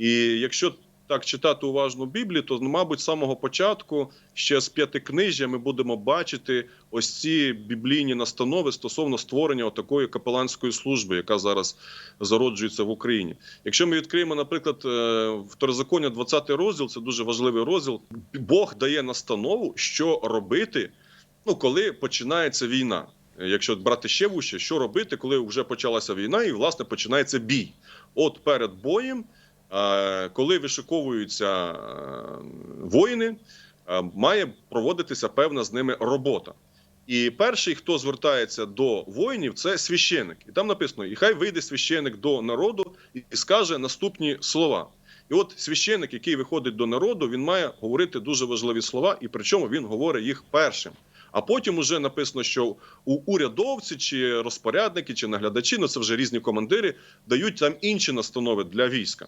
І якщо так читати уважно Біблію, то, мабуть, з самого початку, ще з п'ятикнижжя, ми будемо бачити ось ці біблійні настанови стосовно створення такої капеланської служби, яка зараз зароджується в Україні. Якщо ми відкриємо, наприклад, е, второзаконня 20 розділ, це дуже важливий розділ. Бог дає настанову, що робити, ну коли починається війна. Якщо брати ще вище, що робити, коли вже почалася війна, і власне починається бій. От перед боєм, коли вишиковуються е, воїни, е, має проводитися певна з ними робота. І перший, хто звертається до воїнів, це священик. І там написано: і хай вийде священик до народу і скаже наступні слова. І от священик, який виходить до народу, він має говорити дуже важливі слова, і причому він говорить їх першим. А потім уже написано, що у урядовці чи розпорядники, чи наглядачі, ну це вже різні командири, дають там інші настанови для війська.